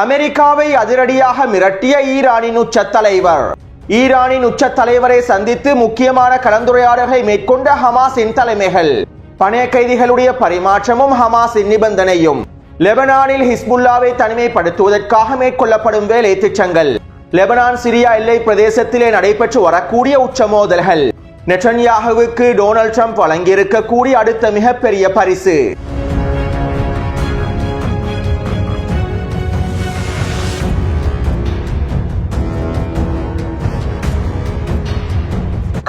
அமெரிக்காவை அதிரடியாக மிரட்டிய ஈரானின் உச்ச தலைவர் ஈரானின் உச்ச தலைவரை சந்தித்து முக்கியமான கலந்துரையாடல்களை மேற்கொண்ட ஹமாஸின் தலைமைகள். பணைய கைதிகளுடைய பரிமாற்றமும் ஹமாஸின் நிபந்தனையும். லெபனானில் ஹிஸ்புல்லாவை தனிமைப்படுத்துவதற்காக மேற்கொள்ளப்படும் வேலை திட்டங்கள். லெபனான் சிரியா எல்லை பிரதேசத்திலே நடைபெற்று வரக்கூடிய உச்ச மோதல்கள் நெட்டன்யாகுவுக்கு டொனால்ட் ட்ரம்ப் வழங்கியிருக்கக்கூடிய அடுத்த மிகப்பெரிய பரிசு.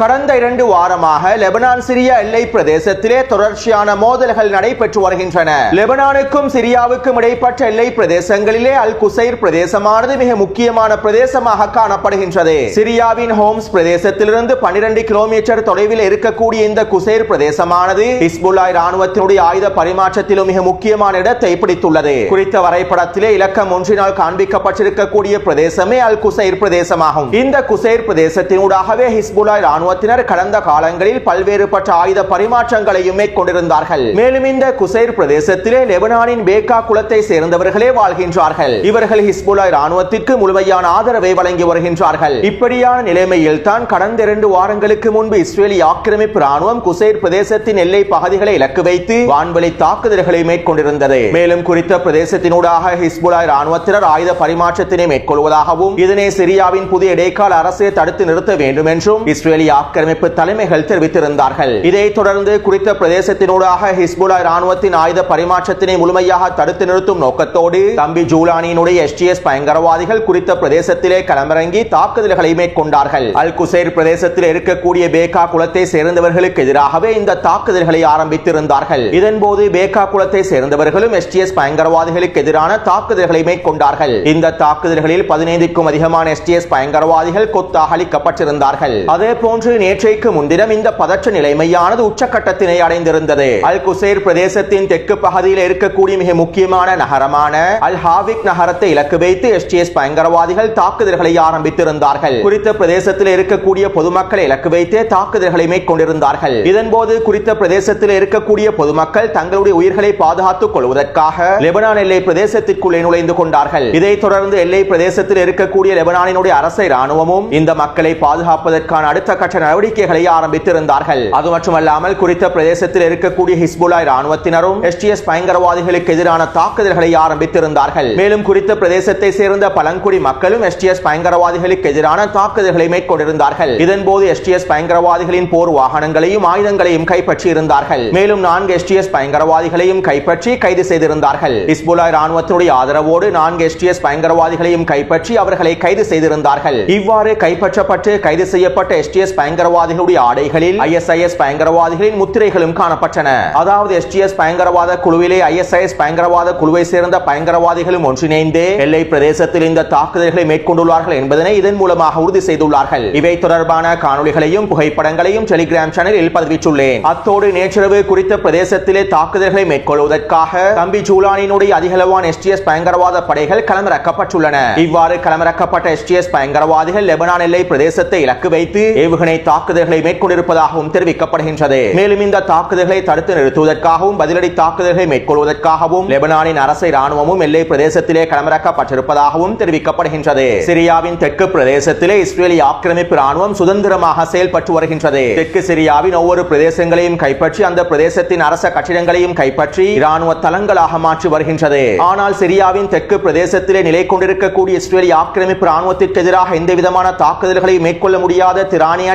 கடந்த இரண்டு வாரமாக லெபனான் சிரியா எல்லை பிரதேசத்திலே தொடர்ச்சியான மோதல்கள் நடைபெற்று வருகின்றன. லெபனானுக்கும் சிரியாவுக்கும் இடைப்பட்ட எல்லை பிரதேசங்களிலே அல் குசைர் பிரதேசமானது மிக முக்கியமான பிரதேசமாக காணப்படுகின்றது. சிரியாவின் ஹோம்ஸ் பிரதேசத்திலிருந்து 12 கிலோமீட்டர் தொலைவில் இருக்கக்கூடிய இந்த குசைர் பிரதேசமானது ஹிஸ்புல்லா ராணுவத்தினுடைய ஆயுத பரிமாற்றத்திலும் மிக முக்கியமான இடத்தை பிடித்துள்ளது. குறித்த வரைபடத்திலே இலக்கம் ஒன்றினால் காண்பிக்கப்பட்டிருக்கக்கூடிய பிரதேசமே அல் குசைர் பிரதேசமாகும். இந்த குசைர் பிரதேசத்தினூடாகவே ஹிஸ்புல்லா ராணுவத்தினர் கடந்த காலங்களில் பல்வேறுபட்ட ஆயுத பரிமாற்றங்களையும் மேற்கொண்டிருந்தார்கள். மேலும் இந்த குசைர் பிரதேசத்திலே லெபனானின் பேக்கா குலத்தை சேர்ந்தவர்களே வாழ்கின்றார்கள். இவர்கள் ஹிஸ்புல்லா இராணுவத்திற்கு முழுமையான ஆதரவை வழங்கி வருகின்றார்கள். இப்படியான நிலைமையில் தான் கடந்த இரண்டு வாரங்களுக்கு முன்பு இஸ்ரேலி ஆக்கிரமிப்பு ராணுவம் குசைர் பிரதேசத்தின் எல்லை பகுதிகளை இலக்கு வைத்து வான்வெளி தாக்குதல்களை மேற்கொண்டிருந்தது. மேலும் குறித்த பிரதேசத்தினூடாக ஹிஸ்புல்லா இராணுவத்தினர் ஆயுத பரிமாற்றத்தினை மேற்கொள்வதாகவும் இதனை சிரியாவின் புதிய இடைக்கால அரசே தடுத்து நிறுத்த வேண்டும் என்றும் இஸ்ரேலி ஆக்கிரமிப்பு தலைமைகள் தெரிவித்திருந்தார்கள். இதைத் தொடர்ந்து குறித்த பிரதேசத்தினூடாக ஹிஸ்புல்லா ராணுவத்தின் ஆயுத பரிமாற்றத்தினை முழுமையாக தடுத்து நிறுத்தும் நோக்கத்தோடு தம்பி ஜூலானியினுடைய எஸ்டிஎஸ் பயங்கரவாதிகள் குறித்த பிரதேசத்திலே களமிறங்கி தாக்குதல்களை மேற்கொண்டார்கள். அல் குசேர் பிரதேசத்தில் இருக்கக்கூடிய பேக்கா குலத்தை சேர்ந்தவர்களுக்கு எதிராகவே இந்த தாக்குதல்களை ஆரம்பித்திருந்தார்கள். இதன்போது பேக்கா குலத்தை சேர்ந்தவர்களும் எஸ்டிஎஸ் பயங்கரவாதிகளுக்கு எதிரான தாக்குதல்களை மேற்கொண்டார்கள். இந்த தாக்குதல்களில் பதினைந்துக்கும் அதிகமான எஸ்டிஎஸ் பயங்கரவாதிகள் கொத்தாக அளிக்கப்பட்டிருந்தார்கள் அதே போன்று நேற்றைக்கு முன்தினம் இந்த பதற்ற நிலைமையானது உச்சக்கட்டத்தினை அடைந்திருந்தது. அல் குசேர் பிரதேசத்தின் தெற்கு பகுதியில் இருக்கக்கூடிய மிக முக்கியமான நகரமான அல் ஹாவிக் நகரத்தை இலக்கு வைத்து எஸ்டிஎஸ் பயங்கரவாதிகள் தாக்குதல்களை ஆரம்பித்திருந்தார்கள். குறித்த பிரதேசத்தில் இருக்கக்கூடிய பொதுமக்களை இலக்கு வைத்து தாக்குதல்களை மேற்கொண்டிருந்தார்கள். இதன்போது குறித்த பிரதேசத்தில் இருக்கக்கூடிய பொதுமக்கள் தங்களுடைய உயிர்களை பாதுகாத்துக் கொள்வதற்காக லெபனான் எல்லை பிரதேசத்திற்குள்ளே நுழைந்து கொண்டார்கள். இதைத் தொடர்ந்து எல்லை பிரதேசத்தில் இருக்கக்கூடிய லெபனானினுடைய அரசை ராணுவமும் இந்த மக்களை பாதுகாப்பதற்கான அடுத்த கட்ட நடவடிக்கைகளை ஆரம்பித்திருந்தார்கள். அது மட்டுமல்லாமல் குறித்த பிரதேசத்தில் இருக்கக்கூடிய ஹிஸ்புல்லா ராணுவத்தினரும் எஸ்டிஎஸ் பயங்கரவாதிகளுக்கு எதிரான தாக்குதல்களை ஆரம்பித்திருந்தார்கள். மேலும் குறித்த பிரதேசத்தை சேர்ந்த பழங்குடி மக்களும் எஸ்டிஎஸ் பயங்கரவாதிகளுக்கு எதிரான தாக்குதல்களை மேற்கொண்டிருந்தார்கள். இதன்போது எஸ்டிஎஸ் பயங்கரவாதிகளின் போர் வாகனங்களையும் ஆயுதங்களையும் கைப்பற்றி இருந்தார்கள் மேலும் நான்கு எஸ்டிஎஸ் பயங்கரவாதிகளையும் கைப்பற்றி கைது செய்திருந்தார்கள். ஹிஸ்புல்லா ராணுவத்தினுடைய ஆதரவோடு நான்கு எஸ்டிஎஸ் பயங்கரவாதிகளையும் கைப்பற்றி அவர்களை கைது செய்திருந்தார்கள். இவ்வாறு கைப்பற்றப்பட்டு கைது செய்யப்பட்ட எஸ்டிஎஸ் பயங்கரவாதிகளுடைய ஆடைகளில் ஐஎஸ்ஐஎஸ் பயங்கரவாதிகளின் முத்திரைகளும் காணப்பட்டன. அதாவது எஸ்டிஎஸ் பயங்கரவாத குழுவிலே ஐஎஸ்ஐஎஸ் பயங்கரவாத குழுவை சேர்ந்த பயங்கரவாதிகளும் ஒன்றிணைந்து எல்லை பிரதேசத்தில் இந்த தாக்குதல்களை மேற்கொண்டுள்ளார்கள் என்பதனை இதன் மூலமாக உறுதி செய்துள்ளார்கள். இவை தொடர்பான காணொலிகளையும் புகைப்படங்களையும் டெலிகிராம் சேனலில் பதிவிட்டுள்ளேன். அத்தோடு நேற்றிரவு குறித்த பிரதேசத்திலே தாக்குதல்களை மேற்கொள்வதற்காக தம்பி ஜூலானினுடைய அதிகளவான எஸ்டிஎஸ் பயங்கரவாத படைகள் களமிறக்கப்பட்டுள்ளன. இவ்வாறு களமிறக்கப்பட்ட எஸ்டிஎஸ் பயங்கரவாதிகள் லெபனான் எல்லை பிரதேசத்தை இலக்கு வைத்து ஏவுகணை தாக்குதல்களை மேற்கொண்டிருப்பதாகவும் தெரிவிக்கப்படுகின்றது. மேலும் இந்த தாக்குதல்களை தடுத்து நிறுத்துவதற்காகவும் பதிலடி தாக்குதல்களை மேற்கொள்வதற்காகவும் லெபனானின் அரசை ராணுவமும் எல்லை பிரதேசத்திலே களமிறக்கப்பட்டிருப்பதாகவும் தெரிவிக்கப்படுகின்றது. சிரியாவின் தெற்கு பிரதேசத்திலே இஸ்ரேலி ஆக்கிரமிப்பு ராணுவம் சுதந்திரமாக செயல்பட்டு வருகின்றது. தெற்கு சிரியாவின் ஒவ்வொரு பிரதேசங்களையும் கைப்பற்றி அந்த பிரதேசத்தின் அரச கட்டிடங்களையும் கைப்பற்றி இராணுவ தளங்களாக மாற்றி வருகின்றது. ஆனால் சிரியாவின் தெற்கு பிரதேசத்திலே நிலை கொண்டிருக்கக்கூடிய இஸ்ரேலி ஆக்கிரமிப்பு ராணுவத்திற்கு எதிராக எந்த விதமான தாக்குதல்களை மேற்கொள்ள முடியாத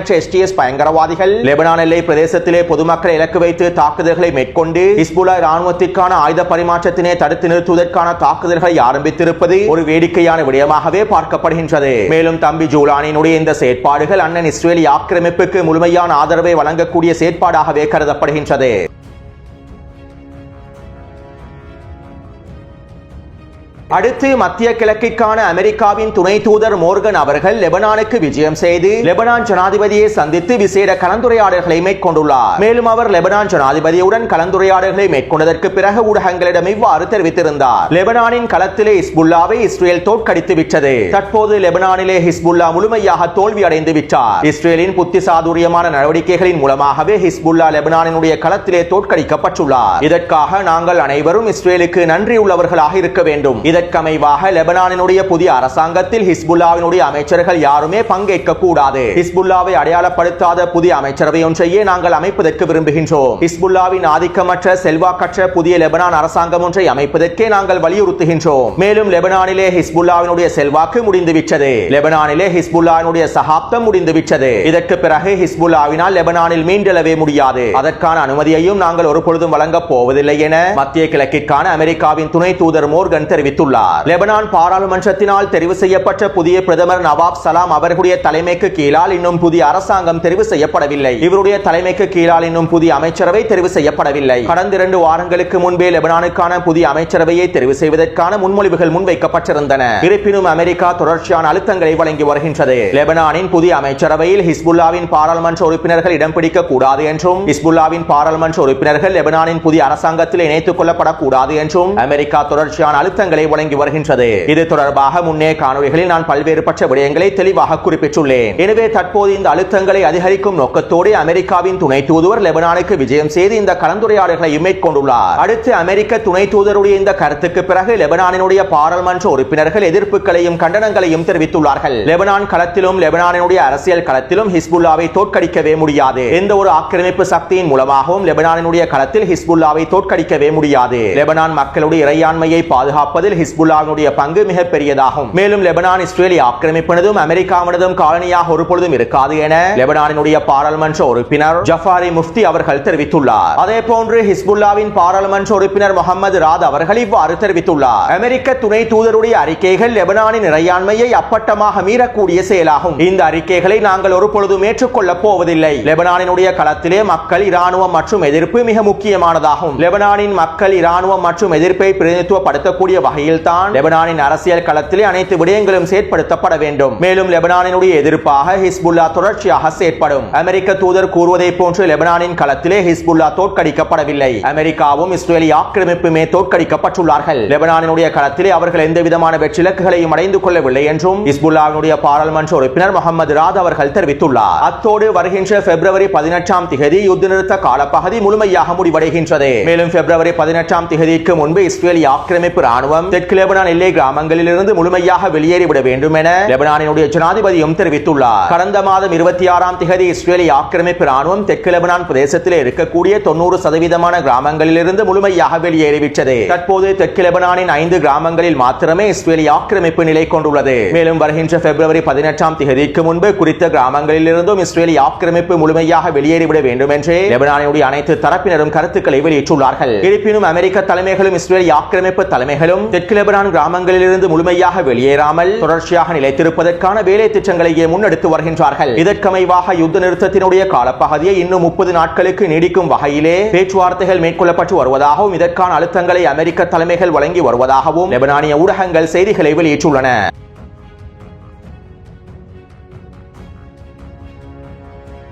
திராணியற்ற எஸ்டிஎஸ் பயங்கரவாதிகள். லெபனான் எல்லை பிரதேசத்திலே பொதுமக்களை இலக்கு வைத்து தாக்குதல்களை மேற்கொண்டு ஹிஸ்புல்லா ராணுவத்திற்கான ஆயுத பரிமாற்றத்தினை தடுத்து நிறுத்துவதற்கான தாக்குதல்களை ஆரம்பித்திருப்பது ஒரு வேடிக்கையான விடயமாகவே பார்க்கப்படுகின்றது. மேலும் தம்பி ஜூலானினுடைய இந்த செயற்பாடுகள் அண்ணன் இஸ்ரேலி ஆக்கிரமிப்புக்கு முழுமையான ஆதரவை வழங்கக்கூடிய செயற்பாடாகவே கருதப்படுகின்றது. அடுத்து மத்திய கிழக்கிற்கான அமெரிக்காவின் துணை தூதர் மோர்கன் அவர்கள் லெபனானுக்கு விஜயம் செய்து லெபனான் ஜனாதிபதியை சந்தித்து விசேட கலந்துரையாடல்களை மேற்கொண்டுள்ளார். மேலும் அவர் லெபனான் ஜனாதிபதியுடன் கலந்துரையாடல்களை மேற்கொண்டதற்கு பிறகு ஊடகங்களிடம் இவ்வாறு தெரிவித்திருந்தார். லெபனானின் களத்திலே ஹிஸ்புல்லாவை இஸ்ரேல் தோற்கடித்து விட்டது. தற்போது லெபனானிலே ஹிஸ்புல்லா முழுமையாக தோல்வி அடைந்து விட்டார். இஸ்ரேலின் புத்தி சாதுரியமான நடவடிக்கைகளின் மூலமாகவே ஹிஸ்புல்லா லெபனானினுடைய களத்திலே தோற்கடிக்கப்பட்டுள்ளார். இதற்காக நாங்கள் அனைவரும் இஸ்ரேலுக்கு நன்றி உள்ளவர்களாக இருக்க வேண்டும். இதற்கமைவாக லெபனானினுடைய புதிய அரசாங்கத்தில் ஹிஸ்புல்லாவினுடைய அமைச்சர்கள் யாருமே பங்கேற்க கூடாது ஹிஸ்புல்லாவை அடையாளப்படுத்தாத புதிய அமைச்சரவை ஒன்றையே நாங்கள் அமைப்பதற்கு விரும்புகின்றோம். ஹிஸ்புல்லாவின் ஆதிக்கமற்ற செல்வாக்கற்ற புதிய லெபனான் அரசாங்கம் ஒன்றை அமைப்பதற்கே நாங்கள் வலியுறுத்துகின்றோம். மேலும் லெபனானிலே ஹிஸ்புல்லாவினுடைய செல்வாக்கு முடிந்துவிட்டது. லெபனானிலே ஹிஸ்புல்லாவினுடைய சகாப்தம் முடிந்துவிட்டது. இதற்கு பிறகு ஹிஸ்புல்லாவினால் லெபனானில் மீண்டெழவே முடியாது. அதற்கான அனுமதியையும் நாங்கள் ஒரு பொழுதும் வழங்கப் போவதில்லை என மத்திய கிழக்கிற்கான அமெரிக்காவின் துணை தூதர் மோர்கன் தெரிவித்துள்ளார். தெரிவித்துள்ளார். லெபனான் பாராளுமன்றத்தினால் தெரிவு செய்யப்பட்ட புதிய பிரதமர் நவாப் சலாம் அவர்களுடைய தலைமைக்கு கீழால் இன்னும் புதிய அரசாங்கம் தெரிவு செய்யப்படவில்லை. இவருடைய தலைமைக்கு கீழால் இன்னும் புதிய அமைச்சரவை தெரிவு செய்யப்படவில்லை. கடந்த இரண்டு வாரங்களுக்கு முன்பே லெபனானுக்கான புதிய அமைச்சரவையை தெரிவு செய்வதற்கான முன்மொழிவுகள் முன்வைக்கப்பட்டிருந்தன. இருப்பினும் அமெரிக்கா தொடர்ச்சியான அழுத்தங்களை வழங்கி வருகின்றது. லெபனானின் புதிய அமைச்சரவையில் ஹிஸ்புல்லாவின் பாராளுமன்ற உறுப்பினர்கள் இடம் பிடிக்க கூடாது என்றும் ஹிஸ்புல்லாவின் பாராளுமன்ற உறுப்பினர்கள் லெபனானின் புதிய அரசாங்கத்தில் இணைத்துக் கொள்ளப்படக்கூடாது என்றும் அமெரிக்கா தொடர்ச்சியான அழுத்தங்களை தொடங்கி வருகின்றது. இது தொடர்பாக முன்னே காணொலிகளில் நான் பல்வேறுபட்ட விடயங்களை தெளிவாக குறிப்பிட்டுள்ளேன். எனவே தற்போது இந்த அழுத்தங்களை அதிகரிக்கும் நோக்கத்தோடு அமெரிக்காவின் துணை தூதுவர் லெபனானுக்கு விஜயம் செய்து இந்த கலந்துரையாடல்களை மேற்கொண்டுள்ளார் அடுத்து அமெரிக்க துணை தூதருடைய இந்த கருத்துக்கு பிறகு லெபனானினுடைய பாராளுமன்ற உறுப்பினர்கள் எதிர்ப்புகளையும் கண்டனங்களையும் தெரிவித்துள்ளார்கள். லெபனான் களத்திலும் லெபனானினுடைய அரசியல் களத்திலும் ஹிஸ்புல்லாவை தோற்கடிக்கவே முடியாது. எந்த ஒரு ஆக்கிரமிப்பு சக்தியின் மூலமாகவும் லெபனானினுடைய களத்தில் ஹிஸ்புல்லாவை தோற்கடிக்கவே முடியாது. லெபனான் மக்களுடைய இறையாண்மையை பாதுகாப்பதில் ஹிஸ்புல்லாவினுடைய பங்கு மிகப்பெரியதாகும். மேலும் லெபனான் இஸ்ரேலிய ஆக்கிரமிப்பினதும் அமெரிக்காவினதும் காலனியாக ஒருபொழுதும் இருக்காது என லெபனானினுடைய பாராளுமன்ற உறுப்பினர் ஜஃபாரி முஃப்தி அவர்கள் தெரிவித்துள்ளார். அதே போன்று ஹிஸ்புல்லாவின் பாராளுமன்ற உறுப்பினர் முகமது ராத் அவர்கள் இவ்வாறு தெரிவித்துள்ளார். அமெரிக்க துணை தூதருடைய அறிக்கைகள் லெபனானின் இறையாண்மையை அப்பட்டமாக மீறக்கூடிய செயலாகும். இந்த அறிக்கைகளை நாங்கள் ஒருபொழுதும் ஏற்றுக்கொள்ளப் போவதில்லை. லெபனானினுடைய களத்திலே மக்கள் இராணுவம் மற்றும் எதிர்ப்பு மிக முக்கியமானதாகும். லெபனானின் மக்கள் இராணுவம் மற்றும் எதிர்ப்பை பிரதிநிதித்துவப்படுத்தக்கூடிய வகையில் தான் லெபனானின் அரசியல் களத்திலே அனைத்து விடயங்களும் செயற்படுத்தப்பட வேண்டும். மேலும் லெபனானினுடைய எதிர்ப்பாக ஹிஸ்புல்லா தொடர்ச்சியாக செயற்படும். அமெரிக்க தூதர் கூறுவதை போன்று லெபனானின் களத்திலே ஹிஸ்புல்லா தோற்கடிக்கப்படவில்லை. அமெரிக்காவும் இஸ்ரேலிய ஆக்கிரமிப்புமே தோற்கடிக்கப்பட்டுள்ளார்கள். லெபனானினுடைய களத்திலே அவர்கள் எந்த விதமான வெற்றிலக்குகளையும் அடைந்து கொள்ளவில்லை என்றும் ஹிஸ்புல்லாவினுடைய பாராளுமன்ற உறுப்பினர் முகமது ராத் அவர்கள் தெரிவித்துள்ளார். அத்தோடு வருகின்ற பிப்ரவரி பதினெட்டாம் திகதி யுத்த நிறுத்த காலப்பகுதி முழுமையாக முடிவடைகின்றது. மேலும் பிப்ரவரி பதினெட்டாம் திகதிக்கு முன்பு இஸ்ரேலிய ஆக்கிரமிப்பு ராணுவம் தெற்கு தெற்கு லெபனான் எல்லை கிராமங்களிலிருந்து முழுமையாக வெளியேறிவிட வேண்டும் என லெபனானினுடைய ஜனாதிபதியும் தெரிவித்துள்ளார். கடந்த மாதம் இருபத்தி ஆறாம் திகதி இஸ்ரேலிய ஆக்கிரமிப்பு ராணுவம் தெற்கு லெபனான் பிரதேசத்தில் இருக்கக்கூடிய தொண்ணூறு சதவீதமான கிராமங்களிலிருந்து முழுமையாக வெளியேறிவிட்டது. தற்போது தெற்கு லெபனானின் ஐந்து கிராமங்களில் மாத்திரமே இஸ்ரேலிய ஆக்கிரமிப்பு நிலை கொண்டுள்ளது. மேலும் வருகின்ற பிப்ரவரி பதினெட்டாம் திகதிக்கு முன்பு குறித்த கிராமங்களிலிருந்தும் இஸ்ரேலிய ஆக்கிரமிப்பு முழுமையாக வெளியேறிவிட வேண்டும் என்று லெபனானினுடைய அனைத்து தரப்பினரும் கருத்துக்களை வெளியிட்டுள்ளார்கள். இருப்பினும் அமெரிக்க தலைமைகளும் இஸ்ரேலிய ஆக்கிரமிப்பு தலைமைகளும் தெற்கு லெபனான் கிராமங்களிலிருந்து முழுமையாக வெளியேறாமல் தொடர்ச்சியாக நிலைத்திருப்பதற்கான வேலை திட்டங்களையே முன்னெடுத்து வருகின்றார்கள்? இதற்கமைவாக யுத்த நிறுத்தத்தினுடைய காலப்பகுதியை இன்னும் முப்பது நாட்களுக்கு நீடிக்கும் வகையிலே பேச்சுவார்த்தைகள் மேற்கொள்ளப்பட்டு வருவதாகவும் இதற்கான அழுத்தங்களை அமெரிக்க தலைமைகள் வழங்கி வருவதாகவும் லெபனானிய ஊடகங்கள் செய்திகளை வெளியிட்டுள்ளன.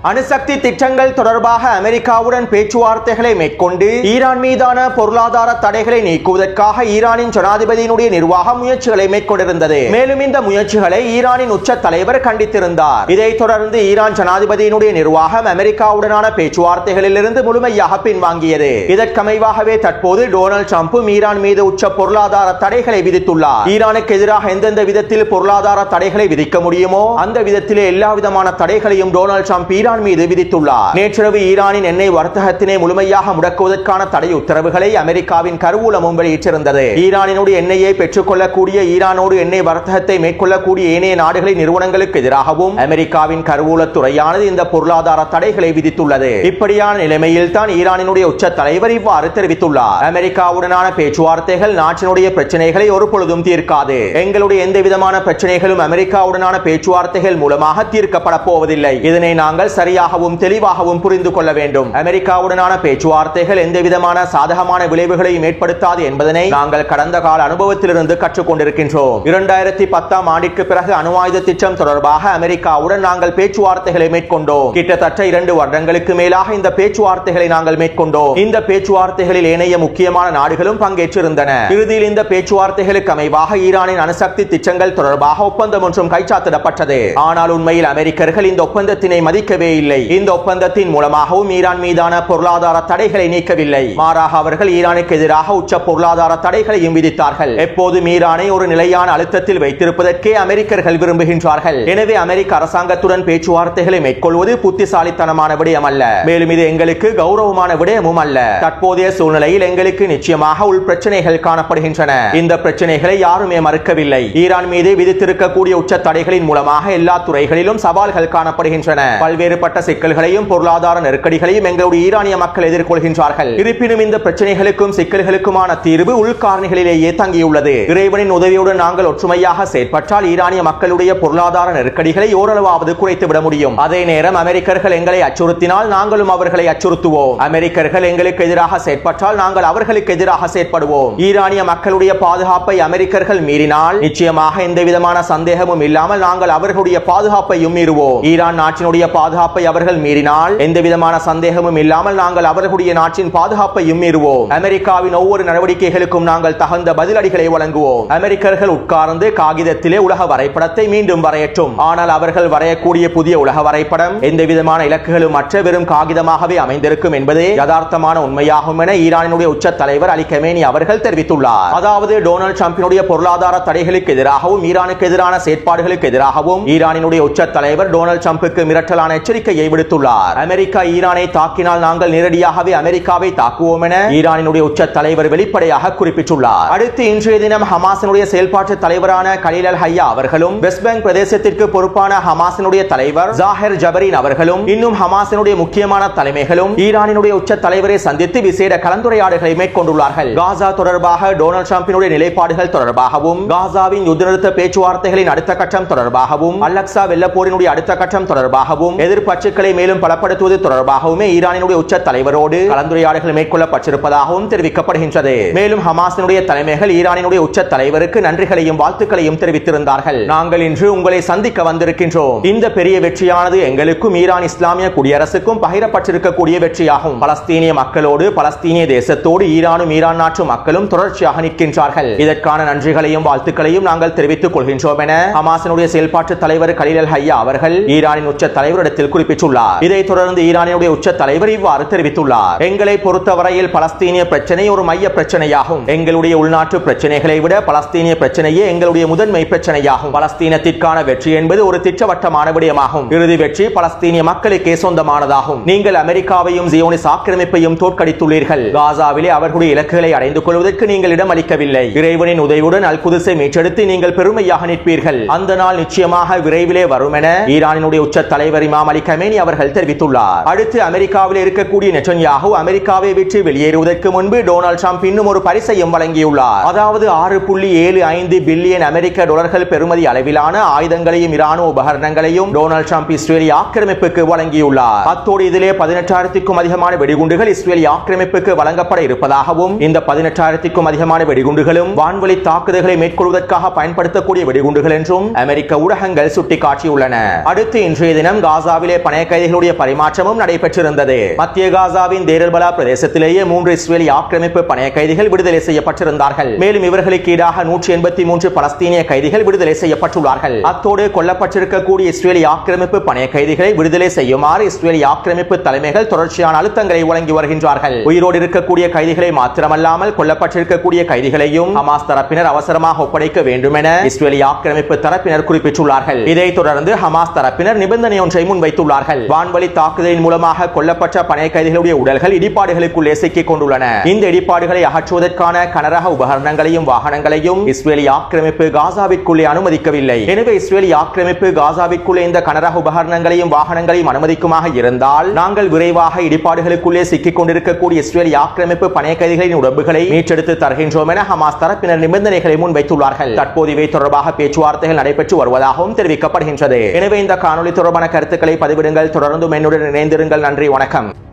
அணுசக்தி திட்டங்கள் தொடர்பாக அமெரிக்காவுடன் பேச்சுவார்த்தைகளை மேற்கொண்டு ஈரான் மீதான பொருளாதார தடைகளை நீக்குவதற்காக ஈரானின் ஜனாதிபதியினுடைய நிர்வாகம் முயற்சிகளை மேற்கொண்டிருந்தது. மேலும் இந்த முயற்சிகளை ஈரானின் உச்ச தலைவர் கண்டித்திருந்தார். இதைத் தொடர்ந்து ஈரான் ஜனாதிபதியினுடைய நிர்வாகம் அமெரிக்காவுடனான பேச்சுவார்த்தைகளிலிருந்து முழுமையாக பின்வாங்கியது. இதற்கமைவாகவே தற்போது டொனால்டு டிரம்பும் ஈரான் மீது உச்ச பொருளாதார தடைகளை விதித்துள்ளார். ஈரானுக்கு எதிராக எந்தெந்த விதத்தில் பொருளாதார தடைகளை விதிக்க முடியுமோ அந்த விதத்திலே எல்லா விதமான தடைகளையும் டொனால்டு டிரம்ப் ஈரான் மீது விதித்துள்ளார். நேற்றிரவு ஈரானின் எண்ணெய் வர்த்தகத்தினை முழுமையாக முடக்குவதற்கான தடை உத்தரவுகளை அமெரிக்காவின் கருவூலமும் வெளியிட்டிருந்தது ஈரானினுடைய எண்ணெயை பெற்றுக்கொள்ளக்கூடிய ஈரானோடு எண்ணெய் வர்த்தகத்தை மேற்கொள்ளக்கூடிய ஏனைய நாடுகளின் நிறுவனங்களுக்கு எதிராகவும் அமெரிக்காவின் கருவூலத்துறையானது இந்த பொருளாதார தடைகளை விதித்துள்ளது. இப்படியான நிலைமையில் தான் ஈரானினுடைய உச்ச தலைவர் இவ்வாறு தெரிவித்துள்ளார். அமெரிக்காவுடனான பேச்சுவார்த்தைகள் நாட்டினுடைய பிரச்சனைகளை ஒரு பொழுதும் தீர்க்காது. எங்களுடைய எந்த விதமான பிரச்சனைகளும் அமெரிக்காவுடனான பேச்சுவார்த்தைகள் மூலமாக தீர்க்கப்பட போவதில்லை. இதனை நாங்கள் சரியாகவும் தெளிவாகவும் புரிந்து கொள்ள வேண்டும். அமெரிக்காவுடனான பேச்சுவார்த்தைகள் எந்த விதமான சாதகமான விளைவுகளையும் ஏற்படுத்தாது என்பதனை நாங்கள் கடந்த கால அனுபவத்திலிருந்து கற்றுக்கொண்டிருக்கின்றோம். இரண்டாயிரத்தி பத்தாம் ஆண்டிற்கு பிறகு அணு ஆயுத திட்டம் தொடர்பாக அமெரிக்காவுடன் நாங்கள் பேச்சுவார்த்தைகளை மேற்கொண்டோம். கிட்டத்தட்ட இரண்டு வருடங்களுக்கு மேலாக இந்த பேச்சுவார்த்தைகளை நாங்கள் மேற்கொண்டோம். இந்த பேச்சுவார்த்தைகளில் ஏனைய முக்கியமான நாடுகளும் பங்கேற்றிருந்தன. இறுதியில் இந்த பேச்சுவார்த்தைகளுக்கு அமைவாக ஈரானின் அணுசக்தி திட்டங்கள் தொடர்பாக ஒப்பந்தம் ஒன்றும் கைச்சாத்திடப்பட்டது. ஆனால் உண்மையில் அமெரிக்கர்கள் இந்த ஒப்பந்தத்தினை மதிக்கவே செய்யவே இல்லை. இந்த ஒப்பந்தத்தின் மூலமாகவும் ஈரான் மீதான பொருளாதார தடைகளை நீக்கவில்லை. மாறாக அவர்கள் ஈரானுக்கு எதிராக உச்ச பொருளாதார தடைகளையும் விதித்தார்கள். எப்போதும் ஈரானை ஒரு நிலையான அழுத்தத்தில் வைத்திருப்பதற்கே அமெரிக்கர்கள் விரும்புகின்றார்கள். எனவே அமெரிக்க அரசாங்கத்துடன் பேச்சுவார்த்தைகளை மேற்கொள்வது புத்திசாலித்தனமான விடயம் அல்ல மேலும் இது எங்களுக்கு கௌரவமான விடயமும் அல்ல. தற்போதைய சூழ்நிலையில் எங்களுக்கு நிச்சயமாக உள் பிரச்சனைகள் காணப்படுகின்றன. இந்த பிரச்சனைகளை யாருமே மறுக்கவில்லை. ஈரான் மீது விதித்திருக்கக்கூடிய உச்ச தடைகளின் மூலமாக எல்லா துறைகளிலும் சவால்கள் காணப்படுகின்றன. பல்வேறு பல்வேறுபட்ட சிக்கல்களையும் பொருளாதார நெருக்கடிகளையும் எங்களுடைய ஈரானிய மக்கள் எதிர்கொள்கின்றார்கள். இருப்பினும் இந்த பிரச்சனைகளுக்கும் சிக்கல்களுக்குமான தீர்வு உள்காரணிகளிலேயே தங்கியுள்ளது. இறைவனின் உதவியுடன் நாங்கள் ஒற்றுமையாக செயற்பட்டால் ஈரானிய மக்களுடைய பொருளாதார நெருக்கடிகளை ஓரளவாவது குறைத்துவிட முடியும். அதே நேரம் அமெரிக்கர்கள் எங்களை அச்சுறுத்தினால் நாங்களும் அவர்களை அச்சுறுத்துவோம். அமெரிக்கர்கள் எங்களுக்கு எதிராக செயற்பட்டால் நாங்கள் அவர்களுக்கு எதிராக செயற்படுவோம். ஈரானிய மக்களுடைய பாதுகாப்பை அமெரிக்கர்கள் மீறினால் நிச்சயமாக எந்த விதமான சந்தேகமும் இல்லாமல் நாங்கள் அவர்களுடைய பாதுகாப்பையும் மீறுவோம். ஈரான் நாட்டினுடைய பாதுகாப்பு அவர்கள் மீறினால் எந்த விதமான சந்தேகமும் இல்லாமல் நாங்கள் அவர்களுடைய நாட்டின் பாதுகாப்பையும் மீறுவோம். அமெரிக்காவின் ஒவ்வொரு நடவடிக்கைகளுக்கும் நாங்கள் தகுந்த பதிலடிகளை வழங்குவோம். அமெரிக்கர்கள் உட்கார்ந்து காகிதத்திலே உலக வரைபடத்தை மீண்டும் வரையற்றும். ஆனால் அவர்கள் வரையக்கூடிய புதிய உலக வரைபடம் எந்த விதமான இலக்குகளும் மற்ற வெறும் காகிதமாகவே அமைந்திருக்கும் என்பதே யதார்த்தமான உண்மையாகும் என ஈரானினுடைய உச்ச தலைவர் அலி கமேனி அவர்கள் தெரிவித்துள்ளார். அதாவது டொனால்ட் டிரம்பினுடைய பொருளாதார தடைகளுக்கு எதிராகவும் ஈரானுக்கு எதிரான செயற்பாடுகளுக்கு எதிராகவும் ஈரானினுடைய உச்ச தலைவர் டொனால்டு டிரம்புக்கு மிரட்டலான எச்சரிக்கையை விடுத்துள்ளார். அமெரிக்கா ஈரானை தாக்கினால் நாங்கள் நேரடியாகவே அமெரிக்காவை தாக்குவோம் என ஈரானினுடைய உச்ச தலைவர் வெளிப்படையாக குறிப்பிட்டுள்ளார். அடுத்து இன்றைய தினம் ஹமாஸினுடைய செயல்பாட்டு தலைவரான கலீல் அல் ஹையா அவர்களும் வெஸ்ட் பேங்க் பிரதேசத்திற்கு பொறுப்பான ஹமாசனுடைய தலைவர் ஜாஹிர் ஜபரின் அவர்களும் இன்னும் ஹமாசனுடைய முக்கியமான தலைமைகளும் ஈரானினுடைய உச்ச தலைவரை சந்தித்து விசேட கலந்துரையாடல்களை மேற்கொண்டுள்ளார்கள். காசா தொடர்பாக டொனால்டு டிரம்பினுடைய நிலைப்பாடுகள் தொடர்பாகவும் காசாவின் யுத்த நிறுத்த பேச்சுவார்த்தைகளின் அடுத்த கட்டம் தொடர்பாகவும் அலக்சா வெள்ளப்போரினுடைய அடுத்த கட்டம் தொடர்பாகவும் எதிர்ப்பு எதிர்ப்பச்சுக்களை மேலும் பலப்படுத்துவது தொடர்பாகவுமே ஈரானினுடைய உச்ச தலைவரோடு கலந்துரையாடல்கள் மேற்கொள்ளப்பட்டிருப்பதாகவும் தெரிவிக்கப்படுகின்றது. மேலும் ஹமாஸினுடைய தலைமைகள் ஈரானினுடைய உச்ச தலைவருக்கு நன்றிகளையும் வாழ்த்துக்களையும் தெரிவித்திருந்தார்கள். நாங்கள் இன்று உங்களை சந்திக்க வந்திருக்கின்றோம். இந்த பெரிய வெற்றியானது எங்களுக்கும் ஈரான் இஸ்லாமிய குடியரசுக்கும் பகிரப்பட்டிருக்கக்கூடிய வெற்றியாகும். பலஸ்தீனிய மக்களோடு பலஸ்தீனிய தேசத்தோடு ஈரானும் ஈரான் நாட்டு மக்களும் தொடர்ச்சியாக நிற்கின்றார்கள். இதற்கான நன்றிகளையும் வாழ்த்துக்களையும் நாங்கள் தெரிவித்துக் கொள்கின்றோம் என ஹமாஸினுடைய செயல்பாட்டு தலைவர் கலீல் அல் ஹையா அவர்கள் ஈரானின் உச்ச தலைவரிடத்தில் குறிப்பிட்டுள்ளார். இதைத் தொடர்ந்து ஈரானினுடைய உச்ச தலைவர் இவ்வாறு தெரிவித்துள்ளார். எங்களை பொறுத்தவரையில் பலஸ்தீனிய பிரச்சனை ஒரு மைய பிரச்சனையாகும். எங்களுடைய உள்நாட்டு பிரச்சனைகளை விட பலஸ்தீனிய பிரச்சனையே எங்களுடைய முதன்மை பிரச்சனையாகும். பலஸ்தீனத்திற்கான வெற்றி என்பது ஒரு திட்டவட்டமான விடயமாகும். இறுதி வெற்றி பலஸ்தீனிய மக்களுக்கே சொந்தமானதாகும். நீங்கள் அமெரிக்காவையும் ஜியோனிஸ் ஆக்கிரமிப்பையும் தோற்கடித்துள்ளீர்கள். காசாவிலே அவர்களுடைய இலக்குகளை அடைந்து கொள்வதற்கு நீங்கள் இடம் அளிக்கவில்லை. இறைவனின் உதவியுடன் அல்குதிசை மீட்டெடுத்து நீங்கள் பெருமையாக நிற்பீர்கள். அந்த நாள் நிச்சயமாக விரைவிலே வரும் என ஈரானினுடைய உச்ச தலைவர் இமாம் அலி கமேனி அவர்கள் தெரிவித்துள்ளார். அடுத்து அமெரிக்காவில் இருக்கக்கூடிய நெட்டன்யாகு அமெரிக்காவை விட்டு வெளியேறுவதற்கு முன்பு டொனால்டு ட்ரம்ப் இன்னும் ஒரு பரிசையும் வழங்கியுள்ளார். அதாவது ஆறு புள்ளி ஏழு ஐந்து பில்லியன் அமெரிக்க டாலர்கள் பெறுமதி அளவிலான ஆயுதங்களையும் இராணுவ உபகரணங்களையும் டொனால்டு ட்ரம்ப் இஸ்ரேலிய ஆக்கிரமிப்புக்கு வழங்கியுள்ளார். அத்தோடு இதிலே பதினெட்டாயிரத்திற்கும் அதிகமான வெடிகுண்டுகள் இஸ்ரேலிய ஆக்கிரமிப்புக்கு வழங்கப்பட இருப்பதாகவும் இந்த பதினெட்டாயிரத்திற்கும் அதிகமான வெடிகுண்டுகளும் வான்வழி தாக்குதல்களை மேற்கொள்வதற்காக பயன்படுத்தக்கூடிய வெடிகுண்டுகள் என்றும் அமெரிக்க ஊடகங்கள் சுட்டிக்காட்டியுள்ளன. அடுத்து இன்றைய தினம் காசாவில் காசாவிலே பணைய கைதிகளுடைய பரிமாற்றமும் நடைபெற்றிருந்தது. மத்திய காசாவின் தேரல்பலா பிரதேசத்திலேயே மூன்று இஸ்ரேலிய ஆக்கிரமிப்பு பணைய கைதிகள் விடுதலை செய்யப்பட்டிருந்தார்கள். மேலும் இவர்களுக்கு ஈடாக நூற்றி எண்பத்தி மூன்று பலஸ்தீனிய கைதிகள் விடுதலை செய்யப்பட்டுள்ளார்கள். அத்தோடு கொல்லப்பட்டிருக்கக்கூடிய இஸ்ரேலிய ஆக்கிரமிப்பு பணைய கைதிகளை விடுதலை செய்யுமாறு இஸ்ரேலிய ஆக்கிரமிப்பு தலைமைகள் தொடர்ச்சியான அழுத்தங்களை வழங்கி வருகின்றார்கள். உயிரோடு இருக்கக்கூடிய கைதிகளை மாத்திரமல்லாமல் கொல்லப்பட்டிருக்கக்கூடிய கைதிகளையும் ஹமாஸ் தரப்பினர் அவசரமாக ஒப்படைக்க வேண்டும் என இஸ்ரேலிய ஆக்கிரமிப்பு தரப்பினர் குறிப்பிட்டுள்ளார்கள். இதைத் தொடர்ந்து ஹமாஸ் தரப்பினர் நிபந்தனை ஒன்றை முன்வைத்து முன்வைத்துள்ளார்கள் வான்வழி தாக்குதலின் மூலமாக கொல்லப்பட்ட பணைய கைதிகளுடைய உடல்கள் இடிபாடுகளுக்குள்ளே சிக்கிக் கொண்டுள்ளன இந்த இடிபாடுகளை அகற்றுவதற்கான கனரக உபகரணங்களையும் வாகனங்களையும் இஸ்ரேலிய ஆக்கிரமிப்பு காசாவிற்குள்ளே அனுமதிக்கவில்லை. எனவே இஸ்ரேலிய ஆக்கிரமிப்பு காசாவிற்குள்ளே இந்த கனரக உபகரணங்களையும் வாகனங்களையும் அனுமதிக்குமாக இருந்தால் நாங்கள் விரைவாக இடிபாடுகளுக்குள்ளே சிக்கிக் கொண்டிருக்கக்கூடிய இஸ்ரேலிய ஆக்கிரமிப்பு பணைய கைதிகளின் உடம்புகளை மீட்டெடுத்து தருகின்றோம் என ஹமாஸ் தரப்பினர் நிபந்தனைகளை முன்வைத்துள்ளார்கள். தற்போது இவை தொடர்பாக பேச்சுவார்த்தைகள் நடைபெற்று வருவதாகவும் தெரிவிக்கப்படுகின்றது. எனவே இந்த காணொலி தொடர்பான கருத்துக்களை பதிவிடுங்கள். தொடர்ந்தும் என்னுடன் இணைந்திருங்கள். நன்றி. வணக்கம்.